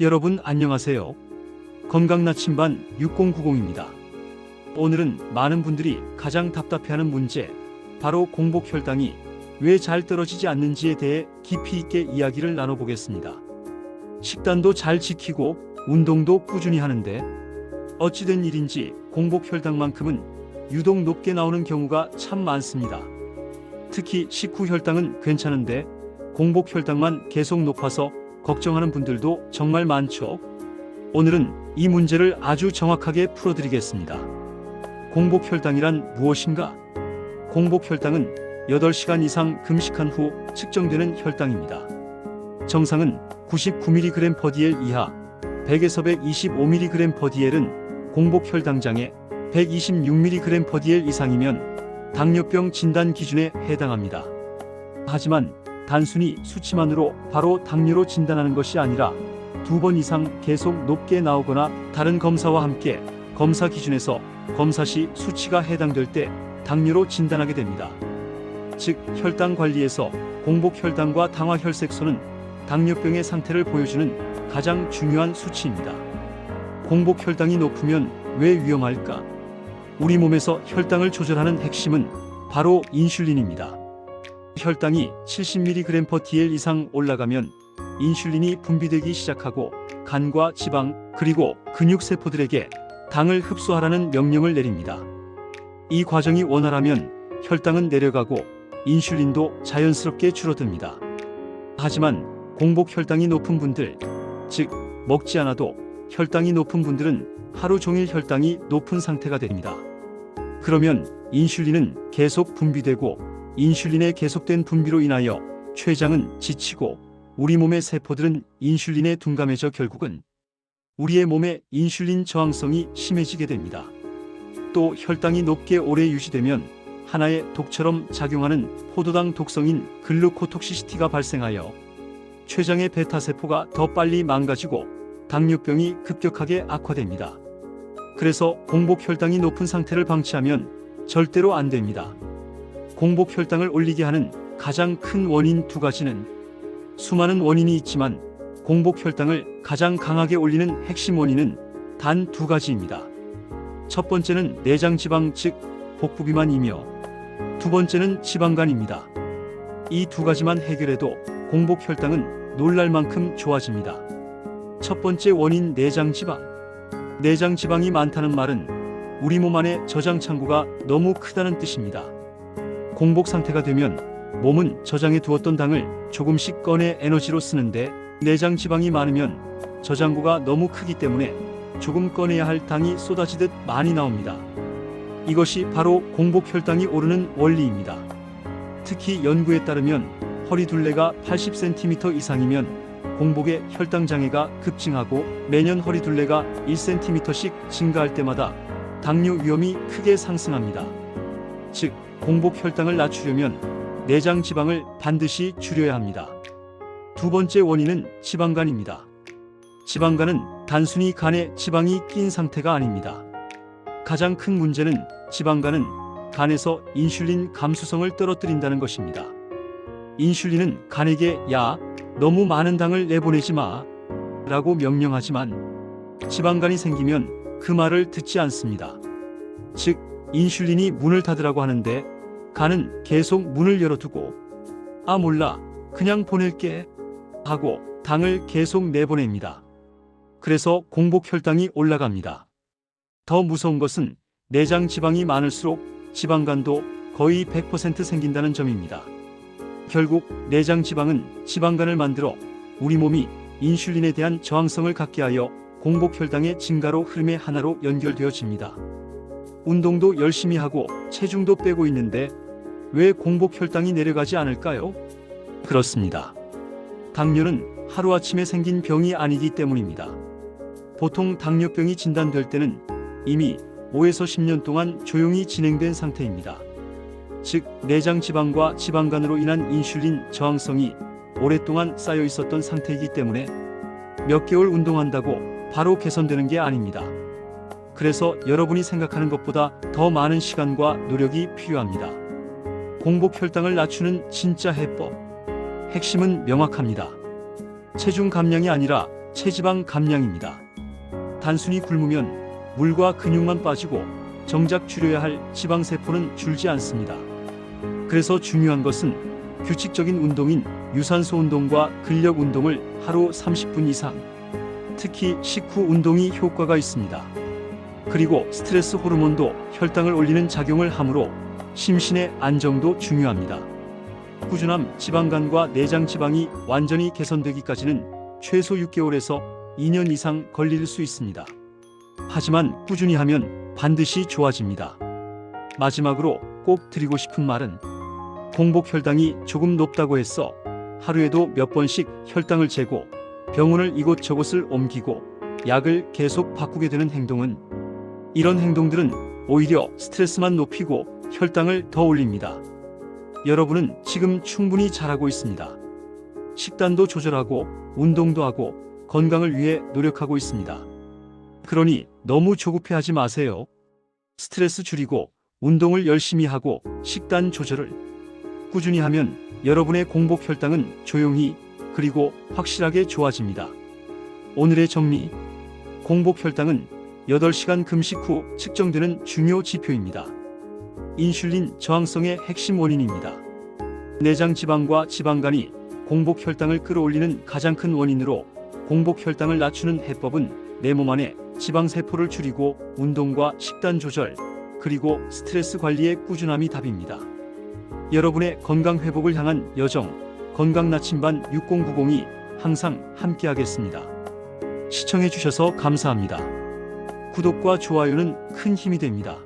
여러분 안녕하세요. 건강 나침반 6090입니다. 오늘은 많은 분들이 가장 답답해하는 문제, 바로 공복 혈당이 왜 잘 떨어지지 않는지에 대해 깊이 있게 이야기를 나눠보겠습니다. 식단도 잘 지키고 운동도 꾸준히 하는데 어찌된 일인지 공복 혈당만큼은 유독 높게 나오는 경우가 참 많습니다. 특히 식후 혈당은 괜찮은데 공복 혈당만 계속 높아서 걱정하는 분들도 정말 많죠. 오늘은 이 문제를 아주 정확하게 풀어드리겠습니다. 공복 혈당이란 무엇인가? 공복 혈당은 8시간 이상 금식한 후 측정되는 혈당입니다. 정상은 99mg/dl 이하, 100에서 125mg/dl은 공복 혈당장애, 126mg/dl 이상이면 당뇨병 진단 기준에 해당합니다. 하지만 단순히 수치만으로 바로 당뇨로 진단하는 것이 아니라 두 번 이상 계속 높게 나오거나 다른 검사와 함께 검사 기준에서 검사 시 수치가 해당될 때 당뇨로 진단하게 됩니다. 즉 혈당 관리에서 공복 혈당과 당화 혈색소는 당뇨병의 상태를 보여주는 가장 중요한 수치입니다. 공복 혈당이 높으면 왜 위험할까? 우리 몸에서 혈당을 조절하는 핵심은 바로 인슐린입니다. 혈당이 70mg/dl 이상 올라가면 인슐린이 분비되기 시작하고 간과 지방 그리고 근육 세포들에게 당을 흡수하라는 명령을 내립니다. 이 과정이 원활하면 혈당은 내려가고 인슐린도 자연스럽게 줄어듭니다. 하지만 공복 혈당이 높은 분들, 즉 먹지 않아도 혈당이 높은 분들은 하루 종일 혈당이 높은 상태가 됩니다. 그러면 인슐린은 계속 분비되고 인슐린의 계속된 분비로 인하여 췌장은 지치고 우리 몸의 세포들은 인슐린에 둔감해져 결국은 우리의 몸의 인슐린 저항성이 심해지게 됩니다. 또 혈당이 높게 오래 유지되면 하나의 독처럼 작용하는 포도당 독성인 글루코톡시시티가 발생하여 췌장의 베타 세포가 더 빨리 망가지고 당뇨병이 급격하게 악화됩니다. 그래서 공복 혈당이 높은 상태를 방치하면 절대로 안 됩니다. 공복 혈당을 올리게 하는 가장 큰 원인 두 가지는 수많은 원인이 있지만 공복 혈당을 가장 강하게 올리는 핵심 원인은 단 두 가지입니다. 첫 번째는 내장 지방 즉 복부 비만이며 두 번째는 지방간입니다. 이 두 가지만 해결해도 공복 혈당은 놀랄 만큼 좋아집니다. 첫 번째 원인 내장 지방. 내장 지방이 많다는 말은 우리 몸 안에 저장 창고가 너무 크다는 뜻입니다. 공복 상태가 되면 몸은 저장해 두었던 당을 조금씩 꺼내 에너지로 쓰는데 내장 지방이 많으면 저장고가 너무 크기 때문에 조금 꺼내야 할 당이 쏟아지듯 많이 나옵니다. 이것이 바로 공복 혈당이 오르는 원리입니다. 특히 연구에 따르면 허리 둘레가 80cm 이상이면 공복의 혈당 장애가 급증하고 매년 허리 둘레가 1cm씩 증가할 때마다 당뇨 위험이 크게 상승합니다. 즉, 공복 혈당을 낮추려면 내장 지방을 반드시 줄여야 합니다. 두 번째 원인은 지방간입니다. 지방간은 단순히 간에 지방이 낀 상태가 아닙니다. 가장 큰 문제는 지방간은 간에서 인슐린 감수성을 떨어뜨린다는 것입니다. 인슐린은 간에게 야, 너무 많은 당을 내보내지 마. 라고 명령하지만 지방간이 생기면 그 말을 듣지 않습니다. 즉, 인슐린이 문을 닫으라고 하는데 간은 계속 문을 열어두고 아, 몰라. 그냥 보낼게. 하고 당을 계속 내보냅니다. 그래서 공복 혈당이 올라갑니다. 더 무서운 것은 내장 지방이 많을수록 지방간도 거의 100% 생긴다는 점입니다. 결국 내장 지방은 지방간을 만들어 우리 몸이 인슐린에 대한 저항성을 갖게 하여 공복 혈당의 증가로 흐름의 하나로 연결되어집니다. 운동도 열심히 하고 체중도 빼고 있는데 왜 공복 혈당이 내려가지 않을까요? 그렇습니다. 당뇨는 하루아침에 생긴 병이 아니기 때문입니다. 보통 당뇨병이 진단될 때는 이미 5에서 10년 동안 조용히 진행된 상태입니다. 즉, 내장 지방과 지방간으로 인한 인슐린 저항성이 오랫동안 쌓여 있었던 상태이기 때문에 몇 개월 운동한다고 바로 개선되는 게 아닙니다. 그래서 여러분이 생각하는 것보다 더 많은 시간과 노력이 필요합니다. 공복 혈당을 낮추는 진짜 해법. 핵심은 명확합니다. 체중 감량이 아니라 체지방 감량입니다. 단순히 굶으면 물과 근육만 빠지고 정작 줄여야 할 지방 세포는 줄지 않습니다. 그래서 중요한 것은 규칙적인 운동인 유산소 운동과 근력 운동을 하루 30분 이상, 특히 식후 운동이 효과가 있습니다. 그리고 스트레스 호르몬도 혈당을 올리는 작용을 하므로 심신의 안정도 중요합니다. 꾸준함 지방간과 내장 지방이 완전히 개선되기까지는 최소 6개월에서 2년 이상 걸릴 수 있습니다. 하지만 꾸준히 하면 반드시 좋아집니다. 마지막으로 꼭 드리고 싶은 말은 공복 혈당이 조금 높다고 해서 하루에도 몇 번씩 혈당을 재고 병원을 이곳저곳을 옮기고 약을 계속 바꾸게 되는 행동은 이런 행동들은 오히려 스트레스만 높이고 혈당을 더 올립니다. 여러분은 지금 충분히 잘하고 있습니다. 식단도 조절하고 운동도 하고 건강을 위해 노력하고 있습니다. 그러니 너무 조급해하지 마세요. 스트레스 줄이고 운동을 열심히 하고 식단 조절을 꾸준히 하면 여러분의 공복 혈당은 조용히 그리고 확실하게 좋아집니다. 오늘의 정리. 공복 혈당은 8시간 금식 후 측정되는 중요 지표입니다. 인슐린 저항성의 핵심 원인입니다. 내장 지방과 지방간이 공복 혈당을 끌어올리는 가장 큰 원인으로 공복 혈당을 낮추는 해법은 내 몸 안에 지방 세포를 줄이고 운동과 식단 조절 그리고 스트레스 관리의 꾸준함이 답입니다. 여러분의 건강 회복을 향한 여정 건강 나침반 6090이 항상 함께하겠습니다. 시청해 주셔서 감사합니다. 구독과 좋아요는 큰 힘이 됩니다.